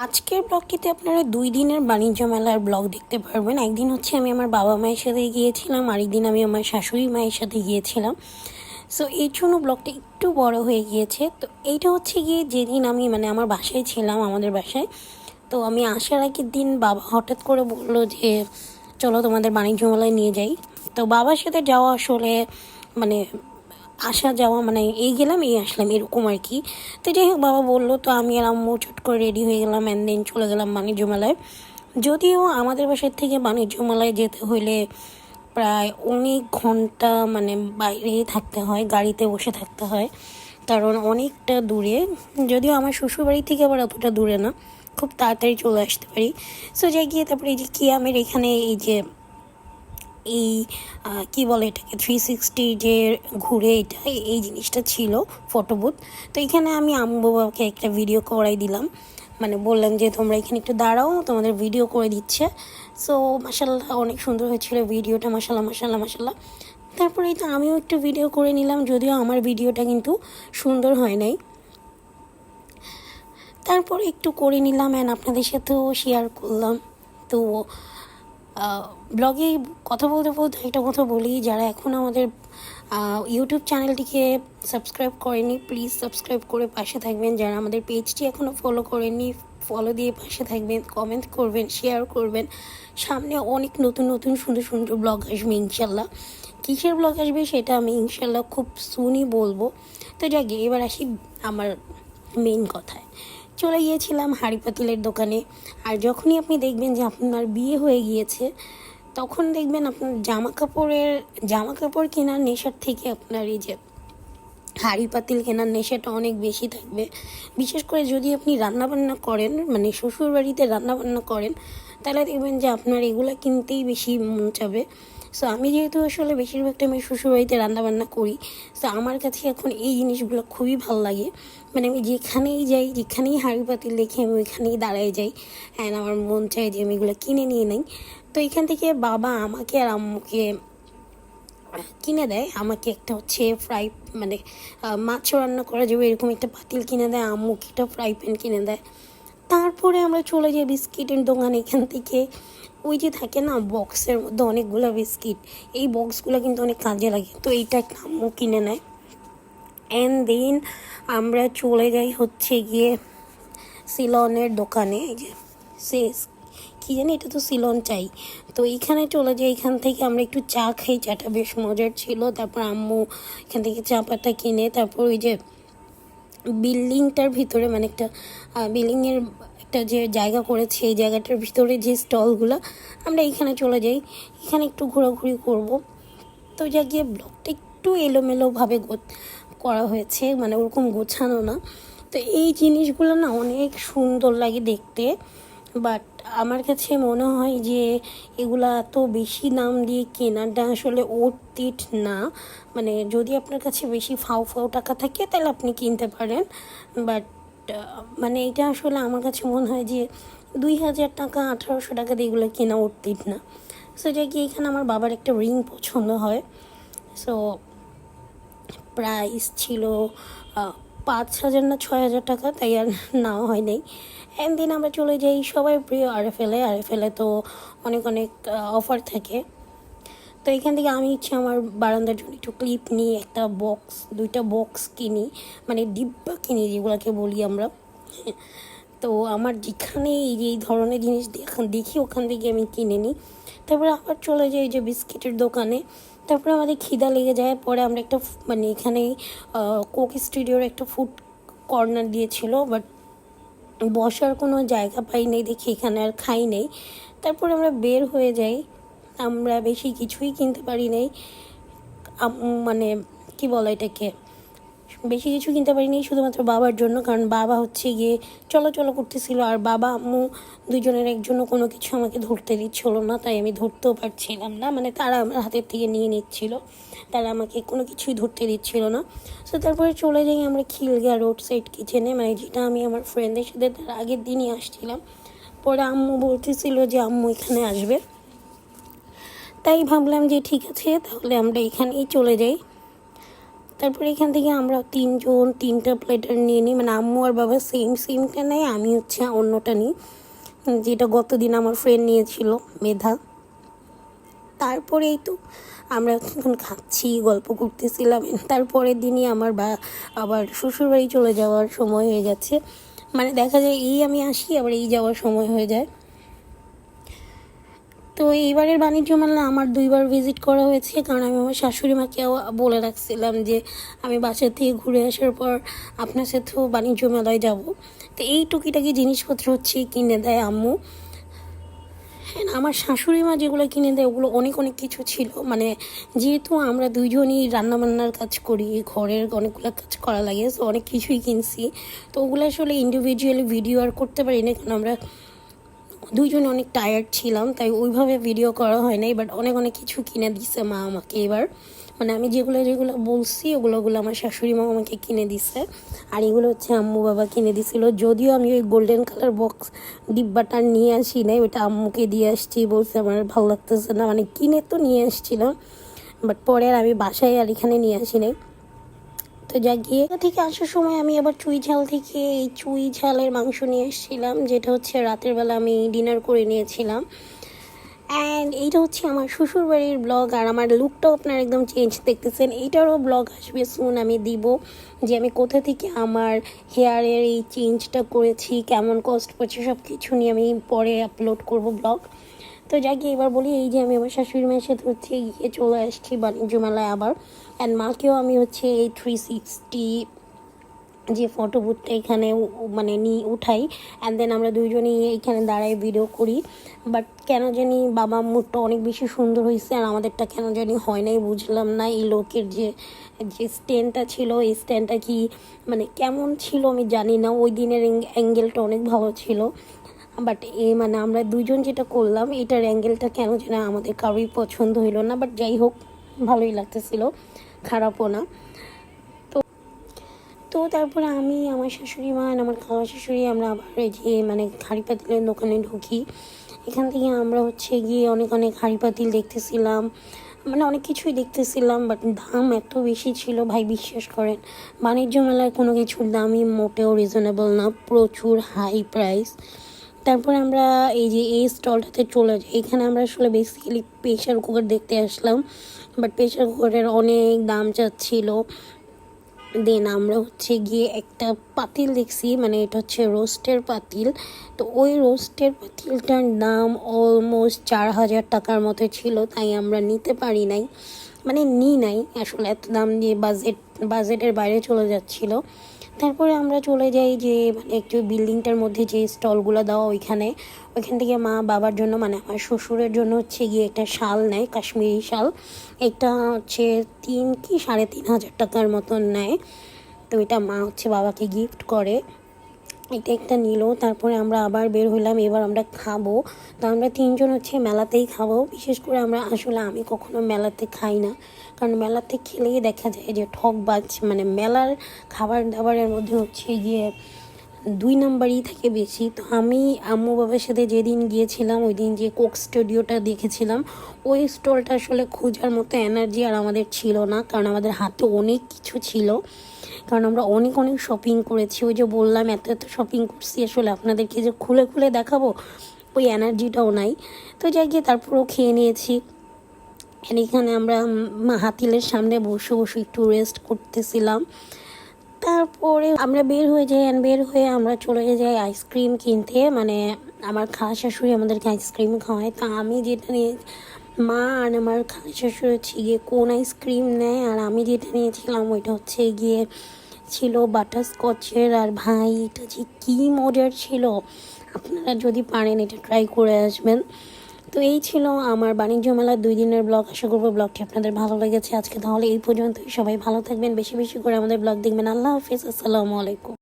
আজকের ব্লগটিতে আপনারা দুই দিনের বাণিজ্য মেলার ব্লগ দেখতে পারবেন। একদিন হচ্ছে আমি আমার বাবা মায়ের সাথে গিয়েছিলাম আরেকদিন আমি আমার শাশুড়ি মায়ের সাথে গিয়েছিলাম। সো এই জন্য ব্লগটা একটু বড় হয়ে গিয়েছে। তো এইটা হচ্ছে গিয়ে যেদিন আমি মানে আমার বাসায় ছিলাম, আমাদের বাসায়। তো আমি আসার আগের দিন বাবা হঠাৎ করে বলল যে, চলো তোমাদের বাণিজ্য মেলায় নিয়ে যাই। তো বাবার সাথে যাওয়া আসলে মানে আসা যাওয়া মানে এই গেলাম, এই আসলাম, এরকম আর কি। তো যাই হোক, বাবা বলল, তো আমি আর আম্মু চট করে রেডি হয়ে গেলাম অ্যান্ড দেন চলে গেলাম বাণিজ্য মেলায়। যদিও আমাদের বাসার থেকে বাণিজ্য মেলায় যেতে হলে প্রায় অনেক ঘণ্টা মানে বাইরেই থাকতে হয়, গাড়িতে বসে থাকতে হয়, কারণ অনেকটা দূরে। যদিও আমার শ্বশুরবাড়ি থেকে আবার অতটা দূরে না, খুব তাড়াতাড়ি চলে আসতে পারি। সো যাই গিয়ে তারপরে এই যে কি আমের এখানে এই যে এই কি বলে এটাকে থ্রি সিক্সটি যে ঘুরে এটা, এই জিনিসটা ছিল ফটো বুথ তো এখানে আমি আম্মু বাবাকে একটা ভিডিও করাই দিলাম। মানে বললাম যে, তোমরা এখানে একটু দাঁড়াও, তোমাদের ভিডিও করে দিচ্ছে। সো মাসাল্লাহ অনেক সুন্দর হয়েছিল ভিডিওটা মাসাল্লাহ মাসাল্লাহ মাসাল্লাহ তারপরে তো আমিও একটু ভিডিও করে নিলাম, যদিও আমার ভিডিওটা কিন্তু সুন্দর হয় নাই। তারপরে একটু করে নিলাম অ্যান্ড আপনাদের সাথেও শেয়ার করলাম। তো ব্লগে কথা বলতে বলতে একটা কথা বলি, যারা এখন আমাদের ইউটিউব চ্যানেলটিকে সাবস্ক্রাইব করেনি প্লিজ সাবস্ক্রাইব করে পাশে থাকবেন। যারা আমাদের পেজটি এখনও ফলো করেনি ফলো দিয়ে পাশে থাকবেন কমেন্ট করবেন শেয়ার করবেন। সামনে অনেক নতুন নতুন, সুন্দর সুন্দর ব্লগ আসবে ইনশাল্লাহ কিসের ব্লগ আসবে সেটা আমি ইনশাল্লাহ খুব সুনই বলব। তো যাক, এবার আসি আমার মেইন কথায়। চলে গিয়েছিলাম হাঁড়ি পাতিলের দোকানে। আর যখনই আপনি দেখবেন যে আপনার বিয়ে হয়ে গিয়েছে, তখন দেখবেন আপনার জামা কাপড়ের জামা কাপড় কেনার নেশার থেকে আপনার এই যে হাঁড়ি পাতিল কেনার নেশাটা অনেক বেশি থাকবে। বিশেষ করে যদি আপনি রান্নাবান্না করেন মানে শ্বশুর বাড়িতে রান্নাবান্না করেন, তাহলে দেখবেন যে আপনার এগুলো কিনতেই বেশি মন চাবে। সো আমি যেহেতু আসলে বেশিরভাগ টাইম শ্বশুরবাড়িতে রান্নাবান্না করি সো আমার কাছে এখন এই জিনিসগুলো খুবই ভালো লাগে। মানে আমি যেখানেই যাই, যেখানেই হাঁড়ি পাতিল দেখি, আমি ওইখানেই দাঁড়ায় যাই। অ্যান্ড আমার মন চায় যে আমি এগুলো কিনে নিয়ে নেই। তো এখান থেকে বাবা আমাকে আর আম্মুকে কিনে দেয়। আমাকে একটা হচ্ছে ফ্রাই মানে মাছ রান্না করা যাবে, এরকম একটা পাতিল কিনে দেয়। আম্মুকে একটা ফ্রাই প্যান কিনে দেয়। তারপরে আমরা চলে যাই বিস্কিটের দোকান এখান থেকে। ওই যে থাকে না বক্সের মধ্যে অনেকগুলো বিস্কিট এই বক্সগুলো কিন্তু অনেক কাজে লাগে। তো এইটা একটা আম্মু কিনে নেয়। অ্যান্ড দেন আমরা চলে যাই হচ্ছে গিয়ে সিলনের দোকানে। এই যে শেষ কি জানি, এটা তো সিলন চাই। তো এইখানে চলে যাই এখান থেকে আমরা একটু চা খাই, চাটা বেশ মজার ছিল। তারপর আম্মু এখান থেকে চা পাতা কিনে, তারপর ওই যে বিল্ডিংটার ভিতরে মানে একটা বিল্ডিংয়ের একটা যে জায়গা করেছে, এই জায়গাটার ভিতরে যে স্টলগুলো, আমরা এখানে চলে যাই। এখানে একটু ঘোরাঘুরি করব। তো যা গিয়ে ব্লগটা একটু এলোমেলোভাবে করা হয়েছে মানে ওরকম গোছানো না। তো এই জিনিসগুলো না অনেক সুন্দর লাগে দেখতে। বাট আমার কাছে মনে হয় যে এগুলা এত বেশি দাম দিয়ে কেনাটা আসলে অর্থিট না। মানে যদি আপনার কাছে বেশি ফাও ফাও টাকা থাকে, তাহলে আপনি কিনতে পারেন। বাট মানে এটা আসলে আমার কাছে মনে হয় যে দুই হাজার টাকা, আঠারোশো টাকা দিয়ে এগুলো কেনা অর্থিট না। সো যে কি এখানে আমার বাবার একটা রিং পছন্দ হয়? সো প্রাইস ছিল পাঁচ হাজার না ছয় হাজার টাকা, তাই আর নেওয়া হয় নাই। দিন আমরা চলে যাই সবাই প্রিয় আর এফ এলে আর এফ এলে তো অনেক অনেক অফার থাকে। তো এখান থেকে আমি ইচ্ছে আমার বারান্দার জন্য একটু ক্লিপ নিই একটা বক্স দুইটা বক্স কিনি মানে ডিব্বা কিনি যেগুলোকে বলি আমরা। তো আমার যেখানে এই ধরনের জিনিস দেখ- দেখি ওখান থেকে আমি কিনে নিই। তারপরে আবার চলে যাই যে বিস্কিটের দোকানে। তারপরে আমাদের খিদা লেগে যায়, পরে আমরা একটা মানে এখানে কোক স্টুডিওর একটা ফুড কর্নার দিয়েছিল বাট বসার কোনো জায়গা পাই নেই, দেখি এখানে আর খাই নেই। তারপরে আমরা বের হয়ে যাই। আমরা বেশি কিছুই কিনতে পারি নাই। মানে কি বলো এটাকে? বেশি কিছু কিনতে পারিনি শুধুমাত্র বাবার জন্য, কারণ বাবা হচ্ছে গিয়ে চলাচল করতেছিল আর বাবা, আম্মু দুজনের একজনও কোনো কিছু আমাকে ধরতে দিচ্ছিল না, তাই আমি ধরতেও পারছিলাম না। মানে তারা আমার হাতের থেকে নিয়ে নিচ্ছিল, তারা আমাকে কোনো কিছুই ধরতে দিচ্ছিল না। সো তারপরে চলে যাই আমরা খিলগা রোড সাইড কিচেনে মানে যেটা আমি আমার ফ্রেন্ডের সাথে তার আগের দিনই আসছিলাম। পরে আম্মু বলতেছিল যে আম্মু এখানে আসবে। তাই ভাবলাম যে ঠিক আছে, তাহলে আমরা এখানেই চলে যাই। তারপরে এখান থেকে আমরা তিনজন তিনটা প্লেটার নিয়ে নিই। মানে আম্মু আর বাবা সেম সেমটা নেয়, আমি হচ্ছে অন্যটা নিই। যেটা গতদিন আমার ফ্রেন্ড নিয়েছিল, মেধা। তারপরে এই তো আমরা এখন খাচ্ছি, গল্প করতেছিলাম। তারপরের দিনই আমার বা, আবার শ্বশুরবাড়ি চলে যাওয়ার সময় হয়ে যাচ্ছে। মানে দেখা যায় এই আমি আসি, আবার এই যাওয়ার সময় হয়ে যায়। তো এইবারের বাণিজ্য মেলা আমার দুইবার ভিজিট করা হয়েছে, কারণ আমি আমার শাশুড়ি মাকেও বলে রাখছিলাম যে আমি বাসা থেকে ঘুরে আসার পর আপনার সাথেও বাণিজ্য মেলায় যাব। তো এই টুকিটাকি জিনিসপত্র হচ্ছে কিনে দেয় আম্মু। হ্যাঁ আমার শাশুড়ি মা যেগুলো কিনে দেয়, ওগুলো অনেক অনেক কিছু ছিল। মানে যেহেতু আমরা দুইজনই রান্নাবান্নার কাজ করি, ঘরের অনেকগুলো কাজ করা লাগে তো অনেক কিছুই কিনছি। তো ওগুলো আসলে ইন্ডিভিজুয়ালি ভিডিও আর করতে পারি না কারণ আমরা দুইজন অনেক টায়ার্ড ছিলাম, তাই ওইভাবে ভিডিও করা হয় নাই বাট অনেক অনেক কিছু কিনে দিছে মা আমাকে এবার। মানে আমি যেগুলো যেগুলো বলছি, ওগুলো ওগুলো আমার শাশুড়ি মা আমাকে কিনে দিছে। আর এগুলো হচ্ছে আম্মু বাবা কিনে দিছিল। যদিও আমি ওই গোল্ডেন কালার বক্স ডিব্বাটা নিয়ে আসি নাই ওইটা আম্মুকে দিয়ে আসছি, বলছে আমার ভালো লাগতেছে না। মানে কিনে তো নিয়ে আসছিলাম বাট পরে আর আমি বাসায় আর এখানে নিয়ে আসি নাই। তো যা গিয়ে থেকে আসার সময় আমি আবার চুই ঝাল থেকে এই চুই ঝালের মাংস নিয়ে এসেছিলাম, যেটা হচ্ছে রাতের বেলা আমি ডিনার করে নিয়েছিলাম। অ্যান্ড এইটা হচ্ছে আমার শ্বশুরবাড়ির ব্লগ আর আমার লুকটাও আপনার একদম চেঞ্জ দেখতেছেন। এইটারও ব্লগ আসবে শুন আমি দিব যে আমি কোথা থেকে আমার হেয়ারের এই চেঞ্জটা করেছি, কেমন কস্ট পড়ছে সব কিছু নিয়ে আমি পরে আপলোড করব ব্লগ তো যাকে এবার বলি, এই যে আমি আমার শাশুড়ি মায়ের সাথে হচ্ছে গিয়ে চলে আসছি বাণিজ্য মেলায় আবার। অ্যান্ড মাকেও আমি হচ্ছে এই থ্রি সিক্সটি যে ফটো বুথটা এখানে মানে নি উঠাই। অ্যান্ড দেন আমরা দুইজনই এখানে দাঁড়াই ভিডিও করি। বাট কেন জানি বাবা মুডটা অনেক বেশি সুন্দর হয়েছে আর আমাদেরটা কেন জানি হয় নাই বুঝলাম না। এই লোকের যে যে স্ট্যান্ডটা ছিল, এই স্ট্যান্ডটা কি মানে কেমন ছিল আমি জানি না। ওই দিনের অ্যাঙ্গেলটা অনেক ভালো ছিল। বাট এ মানে আমরা দুজন যেটা করলাম, এটার অ্যাঙ্গেলটা কেন যেন আমাদের কারোই পছন্দ হইল না বাট যাই হোক, ভালোই লাগতেছিল, খারাপও না। তো তো তারপরে আমি, আমার শাশুড়ি মা আমার খাওয়া শাশুড়ি আমরা আবার যে মানে হাঁড়ি পাতিলের দোকানে ঢুকি। এখান থেকে আমরা হচ্ছে গিয়ে অনেক অনেক হাঁড়ি পাতিল দেখতেছিলাম। মানে অনেক কিছুই দেখতেছিলাম বাট দাম এত বেশি ছিল, ভাই বিশ্বাস করেন। বাণিজ্য মেলায় কোনো কিছুর দামই মোটেও রিজনেবল না, প্রচুর হাই প্রাইস তারপরে আমরা এই যে এই স্টলটাতে চলে যাই। এখানে আমরা আসলে বেসিক্যালি প্রেশার কুকার দেখতে আসলাম বাট প্রেশার কুকারের অনেক দাম চাচ্ছিল। দেন আমরা হচ্ছে গিয়ে একটা পাতিল দেখছি মানে এটা হচ্ছে রোস্টের পাতিল। তো ওই রোস্টের পাতিলটার দাম অলমোস্ট চার হাজার টাকার মতো ছিল, তাই আমরা নিতে পারি নাই। মানে নি নাই, আসলে এত দাম দিয়ে বাজেট বাজেটের বাইরে চলে যাচ্ছিল। তারপরে আমরা চলে যাই যে মানে একটু বিল্ডিংটার মধ্যে যে স্টলগুলো দেওয়া ওইখানে। ওইখান থেকে মা বাবার জন্য মানে আমার শ্বশুরের জন্য হচ্ছে গিয়ে একটা শাল নেয়, কাশ্মীরি শাল। এটা হচ্ছে তিন কি, সাড়ে তিন হাজার টাকার মতন নেয়। তো এটা মা হচ্ছে বাবাকে গিফট করে। এটা একটা নিল, তারপরে আমরা আবার বের হইলাম, এবার আমরা খাব। তো আমরা তিনজন হচ্ছে মেলাতেই খাব। বিশেষ করে আমরা আসলে, আমি কখনো মেলাতে খাই না। কারণ মেলাতে খেলেই দেখা যায় যে ঠকবাজ মানে মেলার খাবার দাবারের মধ্যে হচ্ছে গিয়ে দুই নাম্বারই থেকে বেশি। তো আমি আম্মু বাবার সাথে যেদিন গিয়েছিলাম ওই দিন যে কোক স্টুডিওটা দেখেছিলাম, ওই স্টলটা আসলে খোঁজার মতো এনার্জি আর আমাদের ছিল না, কারণ আমাদের হাতে অনেক কিছু ছিল। কারণ আমরা অনেক অনেক শপিং করেছি। ওই যে বললাম, এত এত শপিং করছি আসলে আপনাদেরকে যে খুলে খুলে দেখাবো, ওই এনার্জিটাও নাই। তো যাই গিয়ে তারপরেও খেয়ে নিয়েছি। এখানে আমরা হাতিলের সামনে বসে বসে একটু রেস্ট করতেছিলাম। তারপরে আমরা বের হয়ে যাই and বের হয়ে আমরা চলে যাই আইসক্রিম কিনতে। মানে আমার খালা শাশুড়ি আমাদেরকে আইসক্রিম খাওয়ায়। তা আমি যেটা নিয়ে, মা আর আমার খালা শাশুড়ি হচ্ছে গিয়ে কোন আইসক্রিম নেয়। আর আমি যেটা নিয়েছিলাম ওইটা হচ্ছে গিয়ে ছিল বাটার স্কচের আর ভাই, এটা যে কী মজার ছিল। আপনারা যদি পারেন এটা ট্রাই করে আসবেন। তো এই ছিল আমার বাণিজ্য মেলার দুই দিনের ব্লগ। আশা করব ব্লগটি আপনাদের ভালো লেগেছে। আজকে তাহলে এই পর্যন্তই। সবাই ভালো থাকবেন, বেশি বেশি করে আমাদের ব্লগ দেখবেন। আল্লাহ হাফিজ, আসসালামু আলাইকুম।